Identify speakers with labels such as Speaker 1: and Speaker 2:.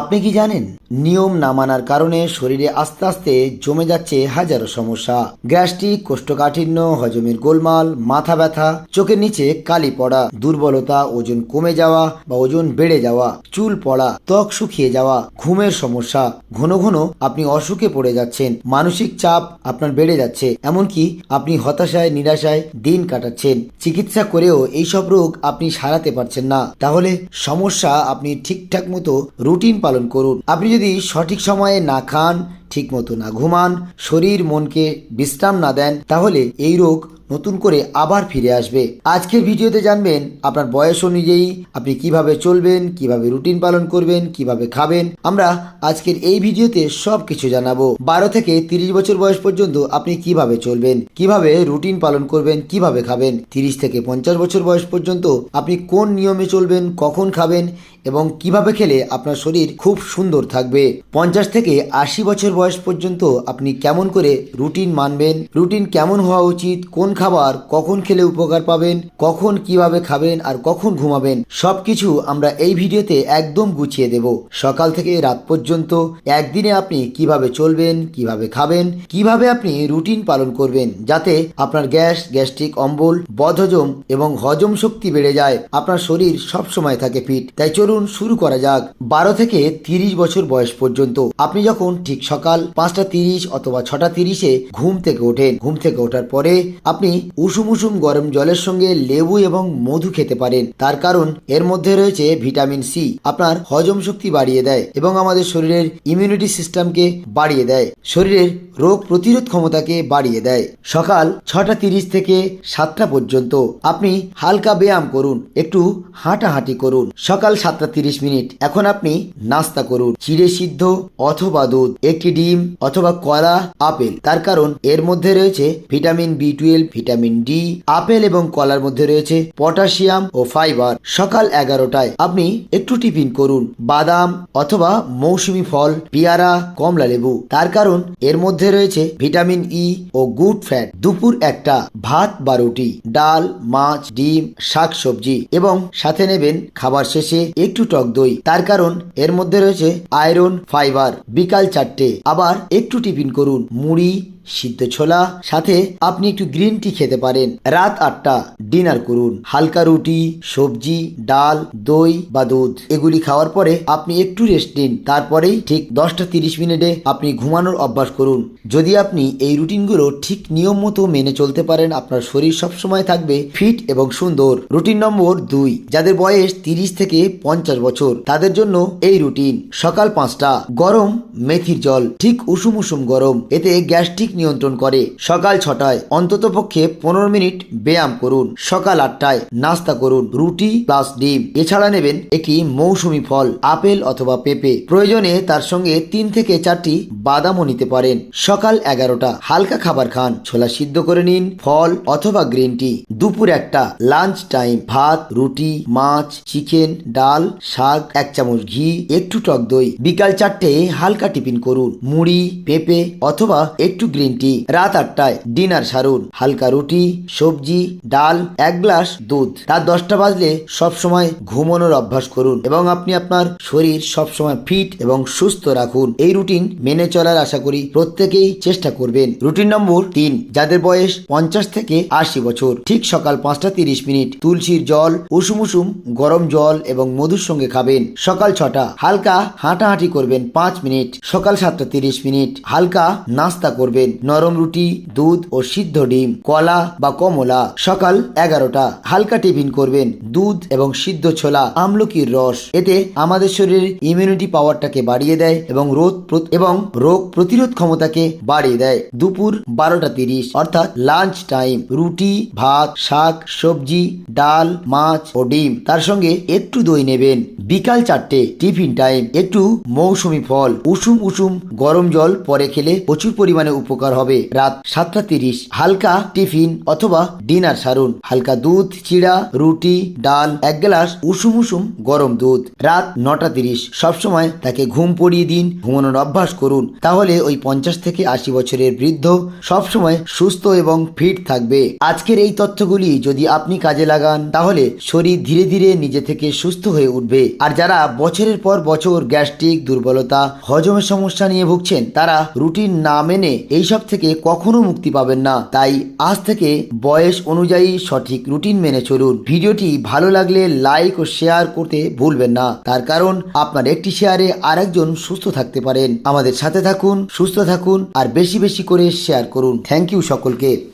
Speaker 1: আপনি কি জানেন? নিয়ম না মানার কারণে শরীরে আস্তে আস্তে জমে যাচ্ছে হাজারো সমস্যা। গ্যাস্ট্রিক, কোষ্ঠকাঠিন্য, হজমের গোলমাল, মাথা ব্যথা, চোখের নিচে কালি পড়া, দুর্বলতা, ওজন কমে যাওয়া বা ওজন বেড়ে যাওয়া, চুল পড়া, ত্বক শুকিয়ে যাওয়া, ঘুমের সমস্যা। ঘন ঘন আপনি অসুখে পড়ে যাচ্ছেন, মানসিক চাপ আপনার বেড়ে যাচ্ছে, এমনকি আপনি হতাশায়, নিরাশায় দিন কাটাচ্ছেন। চিকিৎসা করেও এইসব রোগ আপনি সারাতে পারছেন না। তাহলে সমস্যা আপনি ঠিকঠাক মতো রুটিন পালন করুন। আপনি যদি সঠিক সময়ে না খান ঠিক মতো না ঘুমান, শরীর, মনকে বিশ্রাম না দেন, তাহলে এই রোগ নতুন করে আবার ফিরে আসবে। আজকের ভিডিওতে জানবেন আপনার বয়স অনুযায়ী আপনি কীভাবে চলবেন, কীভাবে রুটিন পালন করবেন, কীভাবে খাবেন। আমরা আজকের এই ভিডিওতে সব কিছু জানাব। বারো থেকে তিরিশ বছর বয়স পর্যন্ত আপনি কীভাবে চলবেন, কীভাবে রুটিন পালন করবেন, কীভাবে খাবেন, তিরিশ থেকে পঞ্চাশ বছর বয়স পর্যন্ত আপনি কোন নিয়মে চলবেন, কখন খাবেন এবং কীভাবে খেলে আপনার শরীর খুব সুন্দর থাকবে। পঞ্চাশ থেকে আশি বছর বয়স পর্যন্ত আপনি কেমন করে রুটিন মানবেন? রুটিন কেমন হওয়া উচিত? কোন খাবার কখন খেলে উপকার পাবেন? কখন কীভাবে খাবেন আর কখন ঘুমাবেন? সবকিছু আমরা এই ভিডিওতে একদম গুছিয়ে দেব। সকাল থেকে রাত পর্যন্ত একদিনে আপনি কীভাবে চলবেন, কীভাবে খাবেন, কীভাবে আপনি রুটিন পালন করবেন যাতে আপনার গ্যাস, গ্যাস্ট্রিক অম্বল, বদহজম এবং হজম শক্তি বেড়ে যায়। আপনার শরীর সব সময় থাকে ফিট। তাই চলুন শুরু করা যাক। বারো থেকে তিরিশ বছর বয়স পর্যন্ত। আপনি যখন ঠিক সকাল পাঁচটা তিরিশ অথবা ছটা তিরিশে ঘুম থেকে ওঠেন। ঘুম থেকে ওঠার পরে আপনি উষুম উষুম গরম জলের সঙ্গে লেবু এবং মধু খেতে পারেন। তার কারণ, এর মধ্যে রয়েছে ভিটামিন সি। আপনার হজম শক্তি বাড়িয়ে দেয় এবং আমাদের শরীরের ইমিউনিটি সিস্টেমকে বাড়িয়ে দেয়। শরীরের রোগ প্রতিরোধ ক্ষমতাকে বাড়িয়ে দেয়। সকাল ছটা তিরিশ থেকে সাতটা পর্যন্ত আপনি হালকা ব্যায়াম করুন। একটু হাঁটাহাঁটি করুন। সকাল সাতটা তিরিশ মিনিট। এখন আপনি নাস্তা করুন। চিড়ে সিদ্ধ অথবা দুধ। একটি ডিম অথবা কলা, আপেল। তার কারণ এর মধ্যে রয়েছে vitamin B twelve vitamin D apple এবং কলার মধ্যে রয়েছে পটাশিয়াম ও ফাইবার। সকাল এগারোটায় আপনি একটু টিফিন করুন। বাদাম অথবা মৌসুমি ফল, পেয়ারা, কমলা লেবু। তার কারণ এর মধ্যে রয়েছে ভিটামিন ই ও গুড ফ্যাট। দুপুর একটা, ভাত বা রুটি, ডাল, মাছ, ডিম শাক সবজি এবং সাথে নেবেন খাবার শেষে একটু টক দই। তার কারণ এর মধ্যে রয়েছে আয়রন, ফাইবার। বিকাল চারটে আবার একটু টিফিন করুন। মুড়ি, সিদ্ধ ছোলা, সাথে আপনি একটু গ্রিন টি খেতে পারেন। রাত আটটা, ডিনার করুন। হালকা রুটি, সবজি, ডাল, দই বা দুধ। এগুলি খাওয়ার পরে আপনি একটু রেস্ট নিন। তারপরেই ঠিক দশটা তিরিশ মিনিটে আপনি ঘুমানোর অভ্যাস করুন। যদি আপনি এই রুটিনগুলো ঠিক নিয়ম মতো মেনে চলতে পারেন, আপনার শরীর সবসময় থাকবে ফিট এবং সুন্দর। রুটিন নম্বর দুই, যাদের বয়স তিরিশ থেকে পঞ্চাশ বছর, তাদের জন্য এই রুটিন। সকাল পাঁচটা, গরম মেথির জল। ঠিক উষুম উষুম গরম। এতে গ্যাস্ট্রিক নিয়ন্ত্রণ করে। সকাল ছটায় অন্তত পক্ষে পনেরো মিনিট ব্যায়াম করুন। সকাল আটটায় নাস্তা করুন। রুটি প্লাস ডিম। এছাড়া নেবেন একটি মৌসুমি ফল, আপেল অথবা পেঁপে। প্রয়োজনে তার সঙ্গে তিন থেকে চারটি বাদামও নিতে পারেন। সকাল এগারোটা হালকা খাবার খান। ছোলা সিদ্ধ করে নিন, ফল অথবা গ্রিন টি। দুপুর একটা লাঞ্চ টাইম। ভাত, রুটি, মাছ, চিকেন, ডাল, শাক, এক চামচ ঘি, একটু টক দই। বিকাল চারটে হালকা টিফিন করুন। মুড়ি, পেঁপে অথবা একটু গ্রিন টি। রাত আটটায় ডিনার সারুন। হালকা রুটি, সবজি, ডাল, এক গ্লাস দুধ। রাত দশটা বাজলে সবসময় ঘুমানোর অভ্যাস করুন এবং আপনি আপনার শরীর সবসময় ফিট এবং সুস্থ রাখুন। এই রুটিন মেনে চলার আশা করি প্রত্যেকেই চেষ্টা করবেন। রুটিন নম্বর তিন, যাদের বয়স পঞ্চাশ থেকে আশি বছর, ঠিক সকাল পাঁচটা তিরিশ মিনিট তুলসীর জল, উষুম উষুম গরম জল এবং মধুর সঙ্গে খাবেন। সকাল ছটা, হালকা হাঁটাহাঁটি করবেন পাঁচ মিনিট। সকাল সাতটা তিরিশ মিনিট হালকা নাস্তা করবেন। নরম রুটি, দুধ ও সিদ্ধ ডিম, কলা বা কমলা। সকাল এগারোটা। হালকা টিফিন করবেন। দুধ এবং সিদ্ধ ছোলা, আমলকির রস। এতে আমাদের শরীরের ইমিউনিটি পাওয়ারটাকে বাড়িয়ে দেয় এবং রোগ এবং রোগ প্রতিরোধ ক্ষমতাকে বাড়িয়ে দেয়। দুপুর বারোটা তিরিশ। অর্থাৎ লাঞ্চ টাইম রুটি, ভাত, শাক, সবজি, ডাল, মাছ ও ডিম। তার সঙ্গে একটু দই নেবেন। বিকাল চারটে টিফিন টাইম একটু মৌসুমি ফল। উষুম উষুম গরম জল পরে খেলে প্রচুর পরিমাণে উপকার হবে। রাত সাতটা তিরিশ। হালকা টিফিন অথবা ডিনার সারুন। হালকা দুধ, চিড়া, রুটি, ডাল, এক গ্লাস উষুম উষুম গরম দুধ। রাত নটা তিরিশ। সবসময় তাকে ঘুম পড়িয়ে দিন, ঘুমানোর অভ্যাস করুন। তাহলে ওই পঞ্চাশ থেকে আশি বছরের বৃদ্ধ সবসময় সুস্থ এবং ফিট থাকবে। আজকের এই তথ্যগুলি যদি আপনি কাজে লাগান, তাহলে শরীর ধীরে ধীরে নিজে থেকে সুস্থ হয়ে উঠবে। আর যারা বছরের পর বছর গ্যাস্ট্রিক দুর্বলতা হজমের সমস্যা নিয়ে ভুগছেন, তারা রুটিন না মেনে এইসব থেকে কখনো মুক্তি পাবেন না। তাই আজ থেকে বয়স অনুযায়ী সঠিক রুটিন মেনে চলুন। ভিডিওটি ভালো লাগলে লাইক ও শেয়ার করতে ভুলবেন না। তার কারণ, আপনার একটি শেয়ারে আরেকজন সুস্থ থাকতে পারেন। আমাদের সাথে থাকুন, সুস্থ থাকুন, আর বেশি বেশি করে শেয়ার করুন। থ্যাংক ইউ সকলকে।